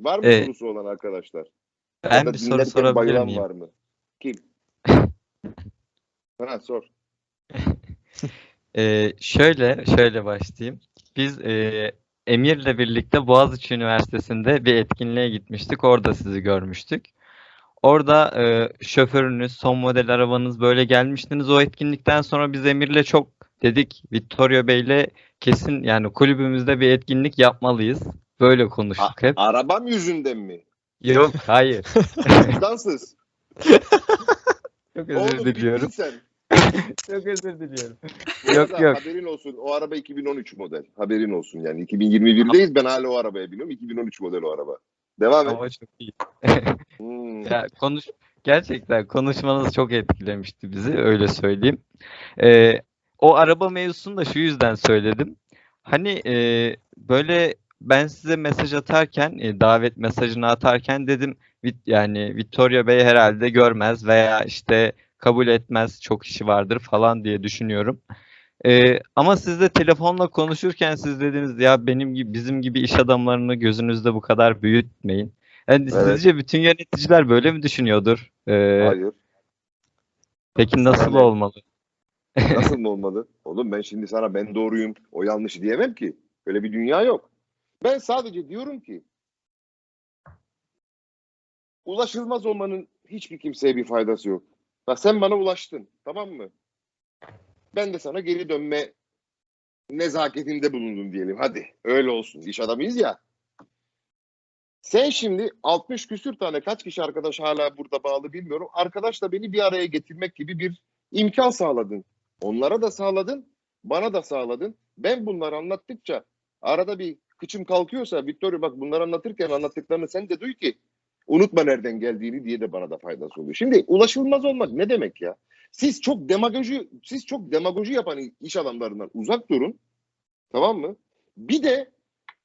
Var mı Evet. sorusu olan arkadaşlar? Ya Ben da bir soru dinlerken sorabilir bayılan miyim? var mı? Kim? ha sor. Ee, şöyle şöyle başlayayım. Biz e, Emir'le birlikte Boğaziçi Üniversitesi'nde bir etkinliğe gitmiştik. Orada sizi görmüştük. Orada e, şoförünüz, son model arabanız böyle gelmiştiniz. O etkinlikten sonra biz Emir'le çok dedik. Vittorio Bey'le kesin yani kulübümüzde bir etkinlik yapmalıyız. Böyle konuştuk hep. Arabam yüzünden mi? Yok, hayır. Vicdansız. Çok Oğlum özür bittin diliyorum. sen. Çok özür diliyorum. Yok, arada yok. Haberin olsun. O araba 2013 model. Haberin olsun yani. 2021'deyiz. Ben hala o arabaya biniyorum. 2013 model o araba. Devam et. Ama çok iyi. Hmm. Ya konuş gerçekten konuşmanız çok etkilemişti bizi öyle söyleyeyim. Ee, o araba mevzusunu da şu yüzden söyledim. Hani e, böyle ben size mesaj atarken e, davet mesajını atarken dedim "Vit- yani Vittorio Bey herhalde görmez veya işte kabul etmez çok işi vardır falan diye düşünüyorum. Ee, ama siz de telefonla konuşurken siz dediniz ya benim gibi bizim gibi iş adamlarını gözünüzde bu kadar büyütmeyin. Yani Evet. sizce bütün yöneticiler böyle mi düşünüyordur? Ee, Hayır. peki nasıl Yani- olmalı? Nasıl mı olmadı? Oğlum ben şimdi sana ben doğruyum, o yanlış diyemem ki. Öyle bir dünya yok. Ben sadece diyorum ki ulaşılmaz olmanın hiçbir kimseye bir faydası yok. Bak sen bana ulaştın, tamam mı? Ben de sana geri dönme nezaketinde bulundum diyelim. Hadi öyle olsun. İş adamıyız ya. Sen şimdi 60 küsür tane kaç kişi arkadaş hala burada bağlı bilmiyorum. Arkadaşla beni bir araya getirmek gibi bir imkan sağladın. Onlara da sağladın, bana da sağladın. Ben bunları anlattıkça arada bir kıçım kalkıyorsa Victoria bak bunları anlatırken anlattıklarını sen de duy ki unutma nereden geldiğini diye de bana da faydası oluyor. Şimdi ulaşılmaz olmak ne demek ya? Siz çok demagoji siz çok demagoji yapan iş adamlarından uzak durun. Tamam mı? Bir de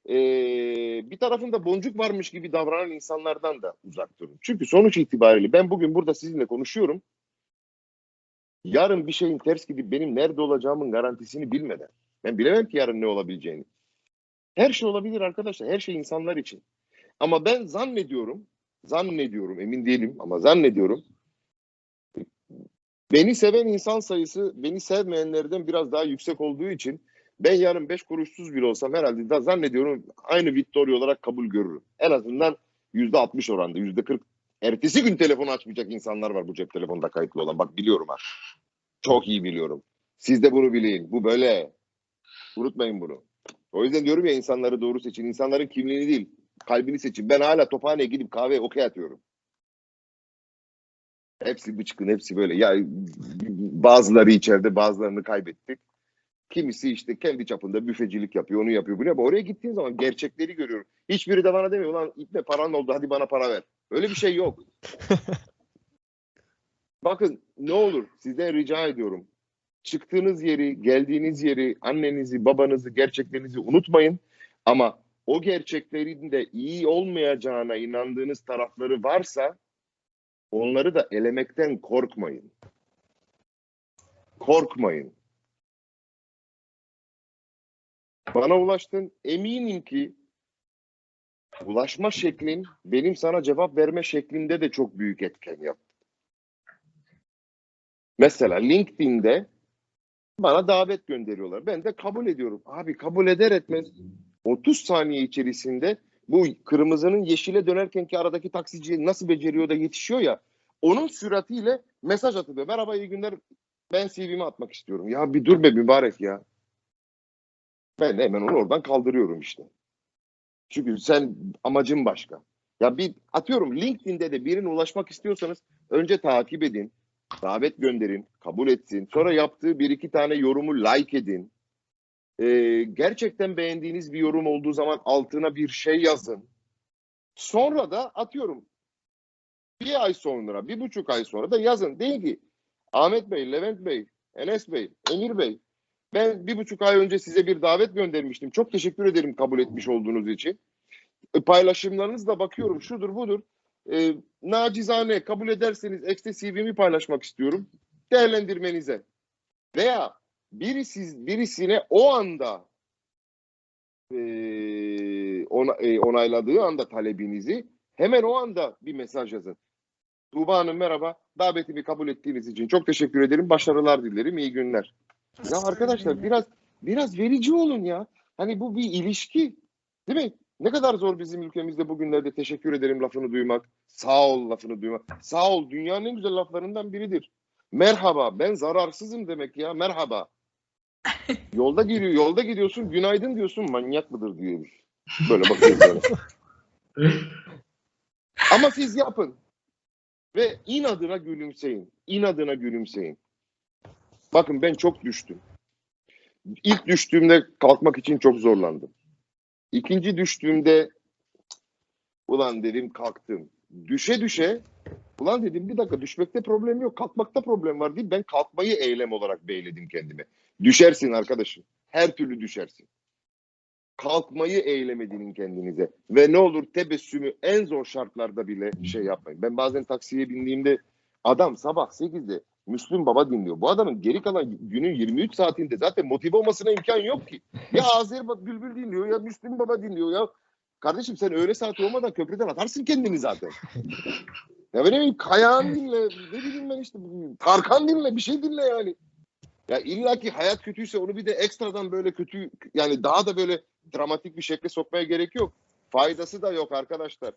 eee, bir tarafında boncuk varmış gibi davranan insanlardan da uzak durun. Çünkü sonuç itibariyle ben bugün burada sizinle konuşuyorum. Yarın bir şeyin ters gidip benim nerede olacağımın garantisini bilmeden. Ben bilemem ki yarın ne olabileceğini. Her şey olabilir arkadaşlar. Her şey insanlar için. Ama ben zannediyorum, zannediyorum, emin değilim ama zannediyorum. Beni seven insan sayısı beni sevmeyenlerden biraz daha yüksek olduğu için ben yarın beş kuruşsuz bile olsam herhalde da zannediyorum aynı Victoria olarak kabul görürüm. En azından yüzde altmış oranda, yüzde kırk. Ertesi gün telefonu açmayacak insanlar var bu cep telefonunda kayıtlı olan. Bak biliyorum ha. Çok iyi biliyorum. Siz de bunu bilin. Bu böyle. Unutmayın bunu. O yüzden diyorum ya insanları doğru seçin. İnsanların kimliğini değil, kalbini seçin. Ben hala tophaneye gidip kahve okey atıyorum. Hepsi bıçkın, hepsi böyle. Ya bazıları içeride, bazılarını kaybettik. Kimisi işte kendi çapında büfecilik yapıyor, onu yapıyor, bunu yapıyor. Oraya gittiğim zaman gerçekleri görüyorum. Hiçbiri de bana demiyor, ulan ipne paran oldu, hadi bana para ver. Öyle bir şey yok. Bakın ne olur sizden rica ediyorum. Çıktığınız yeri, geldiğiniz yeri, annenizi, babanızı, gerçeklerinizi unutmayın. Ama o gerçeklerin de iyi olmayacağına inandığınız tarafları varsa onları da elemekten korkmayın. Korkmayın. Bana ulaştın. Eminim ki ulaşma şeklin benim sana cevap verme şeklinde de çok büyük etken yaptı. Mesela LinkedIn'de bana davet gönderiyorlar. Ben de kabul ediyorum. Abi kabul eder etmez 30 saniye içerisinde bu kırmızının yeşile dönerkenki aradaki taksici nasıl beceriyor da yetişiyor ya onun süratiyle mesaj atılıyor. Merhaba iyi günler ben CV'mi atmak istiyorum. Ya bir dur be mübarek ya. Ben hemen onu oradan kaldırıyorum işte. Çünkü sen amacın başka. Ya bir atıyorum LinkedIn'de de birine ulaşmak istiyorsanız önce takip edin. Davet gönderin, kabul etsin. Sonra yaptığı bir iki tane yorumu like edin. Ee, gerçekten beğendiğiniz bir yorum olduğu zaman altına bir şey yazın. Sonra da atıyorum bir ay sonra, bir buçuk ay sonra da yazın. Deyin ki Ahmet Bey, Levent Bey, Enes Bey, Emir Bey ben bir buçuk ay önce size bir davet göndermiştim. Çok teşekkür ederim kabul etmiş olduğunuz için. E, Paylaşımlarınızda bakıyorum şudur budur. E, nacizane kabul ederseniz ekstra CV'mi paylaşmak istiyorum. Değerlendirmenize. Veya birisi, birisine o anda e, ona, e, onayladığı anda talebinizi hemen o anda bir mesaj yazın. Tuğba Hanım merhaba. Davetimi kabul ettiğiniz için çok teşekkür ederim. Başarılar dilerim. İyi günler. Ya arkadaşlar biraz biraz verici olun ya. Hani bu bir ilişki. Değil mi? Ne kadar zor bizim ülkemizde bugünlerde teşekkür ederim lafını duymak. Sağ ol lafını duymak. Sağ ol dünyanın en güzel laflarından biridir. Merhaba ben zararsızım demek ya merhaba. Yolda gidiyor, yolda gidiyorsun günaydın diyorsun manyak mıdır diyor. Böyle bakıyor böyle. Ama siz yapın. Ve inadına gülümseyin. İnadına gülümseyin. Bakın ben çok düştüm. İlk düştüğümde kalkmak için çok zorlandım. İkinci düştüğümde ulan dedim kalktım. Düşe düşe ulan dedim bir dakika düşmekte problem yok. Kalkmakta problem var değil. Ben kalkmayı eylem olarak beyledim kendime. Düşersin arkadaşım. Her türlü düşersin. Kalkmayı eylem edinin kendinize. Ve ne olur tebessümü en zor şartlarda bile şey yapmayın. Ben bazen taksiye bindiğimde adam sabah 8'de Müslüm Baba dinliyor. Bu adamın geri kalan günün 23 saatinde zaten motive olmasına imkan yok ki. Ya Azer Bülbül dinliyor ya Müslüm Baba dinliyor ya. Kardeşim sen öğle saati olmadan köprüden atarsın kendini zaten. ya ne bileyim Kayağan dinle, ne bileyim ben işte Tarkan dinle, bir şey dinle yani. Ya illa ki hayat kötüyse onu bir de ekstradan böyle kötü yani daha da böyle dramatik bir şekle sokmaya gerek yok. Faydası da yok arkadaşlar.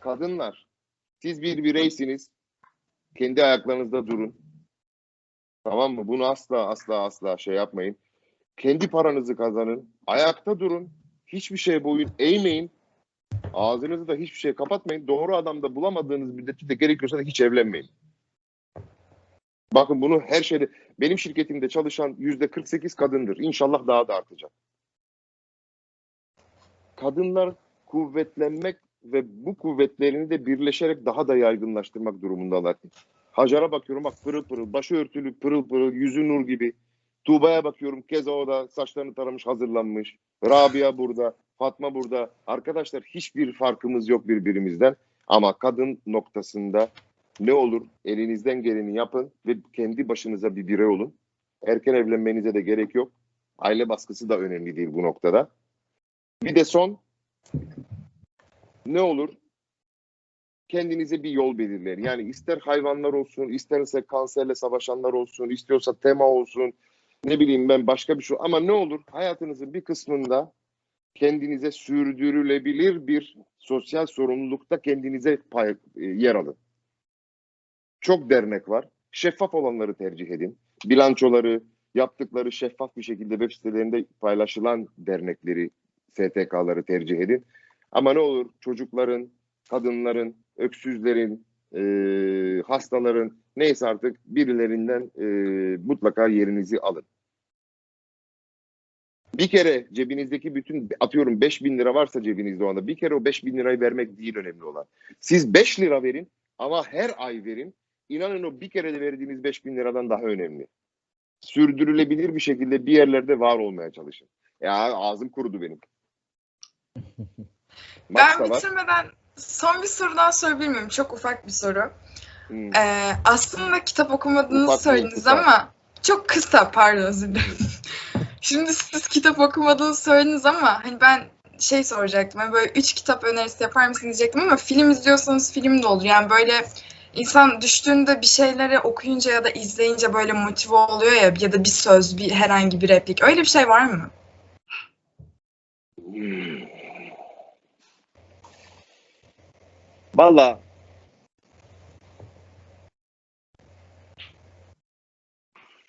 Kadınlar, siz bir bireysiniz. Kendi ayaklarınızda durun. Tamam mı? Bunu asla asla asla şey yapmayın. Kendi paranızı kazanın. Ayakta durun. Hiçbir şey boyun eğmeyin. Ağzınızı da hiçbir şey kapatmayın. Doğru adamda bulamadığınız müddetçe de gerekiyorsa da hiç evlenmeyin. Bakın bunu her şeyde benim şirketimde çalışan yüzde 48 kadındır. İnşallah daha da artacak. Kadınlar kuvvetlenmek ve bu kuvvetlerini de birleşerek daha da yaygınlaştırmak durumundalar. Hacer'a bakıyorum bak pırıl pırıl, başı örtülü pırıl pırıl, yüzü nur gibi. Tuğba'ya bakıyorum keza o da saçlarını taramış hazırlanmış. Rabia burada, Fatma burada. Arkadaşlar hiçbir farkımız yok birbirimizden. Ama kadın noktasında ne olur elinizden geleni yapın ve kendi başınıza bir birey olun. Erken evlenmenize de gerek yok. Aile baskısı da önemli değil bu noktada. Bir de son ne olur kendinize bir yol belirleyin. Yani ister hayvanlar olsun, isterse kanserle savaşanlar olsun, istiyorsa tema olsun, ne bileyim ben başka bir şey ama ne olur hayatınızın bir kısmında kendinize sürdürülebilir bir sosyal sorumlulukta kendinize pay, e, yer alın. Çok dernek var. Şeffaf olanları tercih edin. Bilançoları, yaptıkları şeffaf bir şekilde web sitelerinde paylaşılan dernekleri, STK'ları tercih edin. Ama ne olur çocukların, kadınların, öksüzlerin, e, hastaların neyse artık birilerinden e, mutlaka yerinizi alın. Bir kere cebinizdeki bütün atıyorum 5 bin lira varsa cebinizde o anda bir kere o 5 bin lirayı vermek değil önemli olan. Siz 5 lira verin ama her ay verin. İnanın o bir kere de verdiğiniz 5 bin liradan daha önemli. Sürdürülebilir bir şekilde bir yerlerde var olmaya çalışın. Ya ağzım kurudu benim. Ben bitirmeden son bir soru daha sorabilir miyim? Çok ufak bir soru. Hmm. Ee, aslında kitap okumadığınızı Ufak söylediniz ama çok kısa pardon özür dilerim. Şimdi siz kitap okumadığınızı söylediniz ama hani ben şey soracaktım. Hani böyle üç kitap önerisi yapar mısınız diyecektim ama film izliyorsanız film de olur. Yani böyle insan düştüğünde bir şeyleri okuyunca ya da izleyince böyle motive oluyor ya ya da bir söz, bir herhangi bir replik. Öyle bir şey var mı? Valla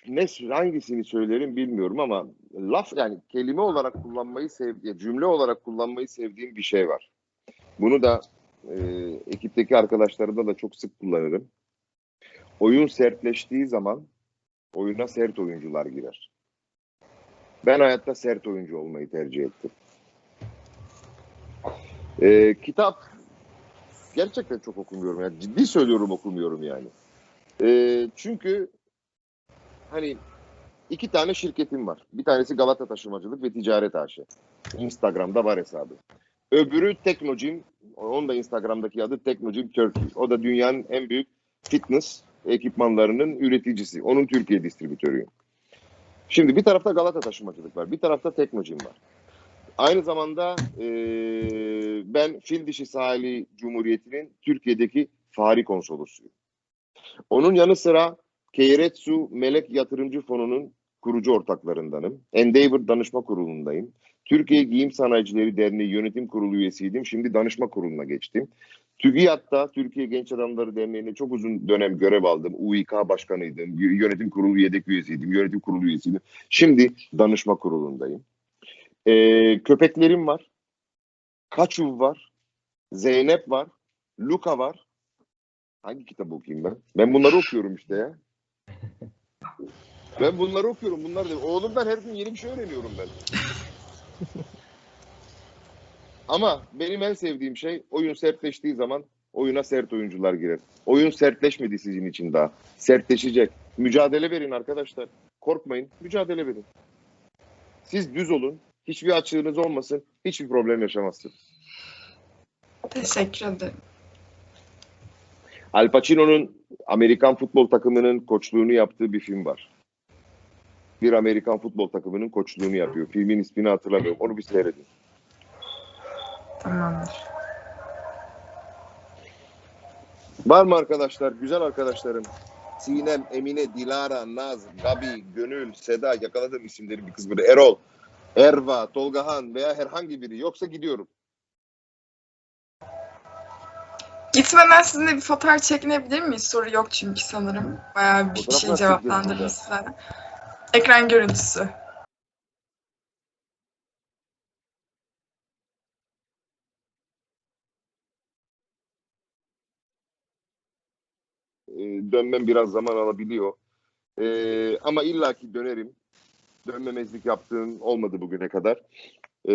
ne hangisini söylerim bilmiyorum ama laf yani kelime olarak kullanmayı sev ya cümle olarak kullanmayı sevdiğim bir şey var. Bunu da e, ekipteki arkadaşlarımda da çok sık kullanırım. Oyun sertleştiği zaman oyuna sert oyuncular girer. Ben hayatta sert oyuncu olmayı tercih ettim. Ee, kitap gerçekten çok okumuyorum. Yani ciddi söylüyorum okumuyorum yani. Ee, çünkü hani iki tane şirketim var. Bir tanesi Galata Taşımacılık ve Ticaret AŞ. Instagram'da var hesabı. Öbürü Teknocim. Onun da Instagram'daki adı Teknocim Turkey. O da dünyanın en büyük fitness ekipmanlarının üreticisi. Onun Türkiye distribütörüyüm. Şimdi bir tarafta Galata Taşımacılık var. Bir tarafta Teknocim var. Aynı zamanda e, ben Fil Dişi Sahili Cumhuriyeti'nin Türkiye'deki fahri konsolosuyum. Onun yanı sıra Keiretsu Melek Yatırımcı Fonu'nun kurucu ortaklarındanım. Endeavor Danışma Kurulu'ndayım. Türkiye Giyim Sanayicileri Derneği Yönetim Kurulu üyesiydim. Şimdi danışma kuruluna geçtim. TÜGİAD'da Türkiye Genç Adamları Derneği'nde çok uzun dönem görev aldım. UİK başkanıydım. Yönetim kurulu yedek üyesiydim. Yönetim kurulu üyesiydim. Şimdi danışma kurulundayım. Ee, köpeklerim var. Kaçuv var. Zeynep var. Luka var. Hangi kitabı okuyayım ben? Ben bunları okuyorum işte ya. Ben bunları okuyorum. Bunlar da. Oğlumdan her gün yeni bir şey öğreniyorum ben. Ama benim en sevdiğim şey oyun sertleştiği zaman oyuna sert oyuncular girer. Oyun sertleşmedi sizin için daha. Sertleşecek. Mücadele verin arkadaşlar. Korkmayın. Mücadele verin. Siz düz olun. Hiçbir açığınız olmasın. Hiçbir problem yaşamazsınız. Teşekkür ederim. Al Pacino'nun Amerikan futbol takımının koçluğunu yaptığı bir film var. Bir Amerikan futbol takımının koçluğunu yapıyor. Filmin ismini hatırlamıyorum. Onu bir seyredin. Tamamdır. Var mı arkadaşlar? Güzel arkadaşlarım. Sinem, Emine, Dilara, Naz, Gabi, Gönül, Seda yakaladığım isimleri bir kız böyle. Erol, Erva, Tolgahan veya herhangi biri. Yoksa gidiyorum. Gitmeden sizinle bir fotoğraf çekinebilir miyiz? Soru yok çünkü sanırım. Bayağı bir Fotoğraf şey nasıl cevaplandırdınız sizlerden. Ekran görüntüsü. Ee, dönmem biraz zaman alabiliyor. Ee, ama illaki dönerim. Dönmemezlik yaptığım olmadı bugüne kadar. Ee,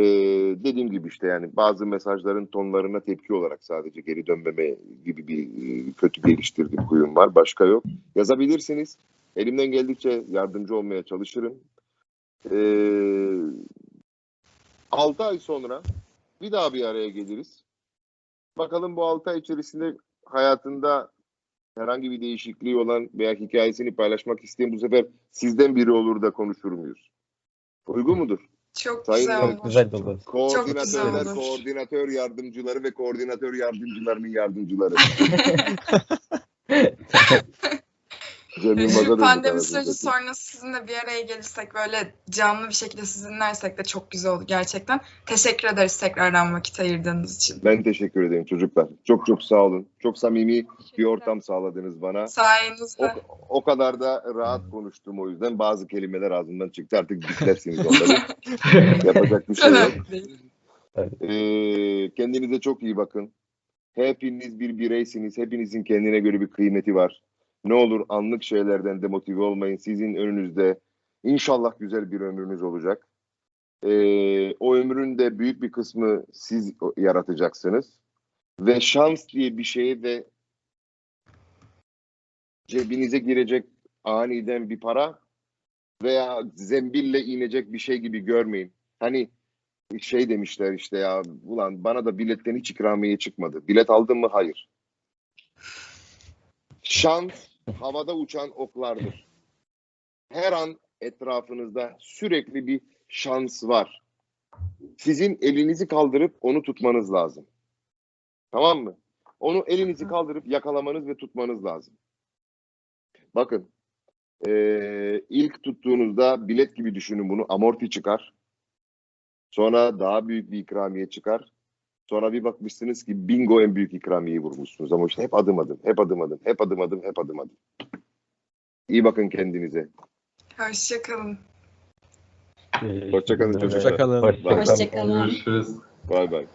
dediğim gibi işte yani bazı mesajların tonlarına tepki olarak sadece geri dönmeme gibi bir e, kötü geliştirdiğim huyum var. Başka yok. Yazabilirsiniz. Elimden geldikçe yardımcı olmaya çalışırım. Ee, 6 ay sonra bir daha bir araya geliriz. Bakalım bu 6 ay içerisinde hayatında herhangi bir değişikliği olan veya hikayesini paylaşmak isteyen bu sefer sizden biri olur da konuşur muyuz? Uygun mudur? Çok Sayın güzel olur. Güzel olur. Koordinatörler, olur. koordinatör yardımcıları ve koordinatör yardımcılarının yardımcıları. Şu pandemi süreci sonrası sizinle bir araya gelirsek böyle canlı bir şekilde sizi dinlersek de çok güzel olur gerçekten. Teşekkür ederiz tekrardan vakit ayırdığınız için. Ben teşekkür ederim çocuklar. Çok çok sağ olun. Çok samimi bir ortam sağladınız bana. O, Sayenizde. o kadar da rahat konuştum o yüzden. Bazı kelimeler ağzımdan çıktı. Artık diklersiniz onları. Yapacak bir şey yok. Ee, kendinize çok iyi bakın. Hepiniz bir bireysiniz. Hepinizin kendine göre bir kıymeti var. Ne olur anlık şeylerden demotive olmayın. Sizin önünüzde inşallah güzel bir ömrünüz olacak. Ee, o ömrün de büyük bir kısmı siz yaratacaksınız. Ve şans diye bir şeye de cebinize girecek aniden bir para veya zembille inecek bir şey gibi görmeyin. Hani şey demişler işte ya ulan bana da biletten hiç ikramiye çıkmadı. Bilet aldın mı? Hayır. Şans havada uçan oklardır. Her an etrafınızda sürekli bir şans var. Sizin elinizi kaldırıp onu tutmanız lazım. Tamam mı? Onu elinizi kaldırıp yakalamanız ve tutmanız lazım. Bakın eee, ilk tuttuğunuzda bilet gibi düşünün bunu amorti çıkar. Sonra daha büyük bir ikramiye çıkar. Sonra bir bakmışsınız ki bingo en büyük ikramiyeyi vurmuşsunuz. Ama işte hep adım adım, hep adım adım, hep adım adım, hep adım adım. İyi bakın kendinize. Hoşçakalın. Hoşçakalın çocuklar. Hoşçakalın. Hoşçakalın. Hoşçakalın. Görüşürüz. Bay bay.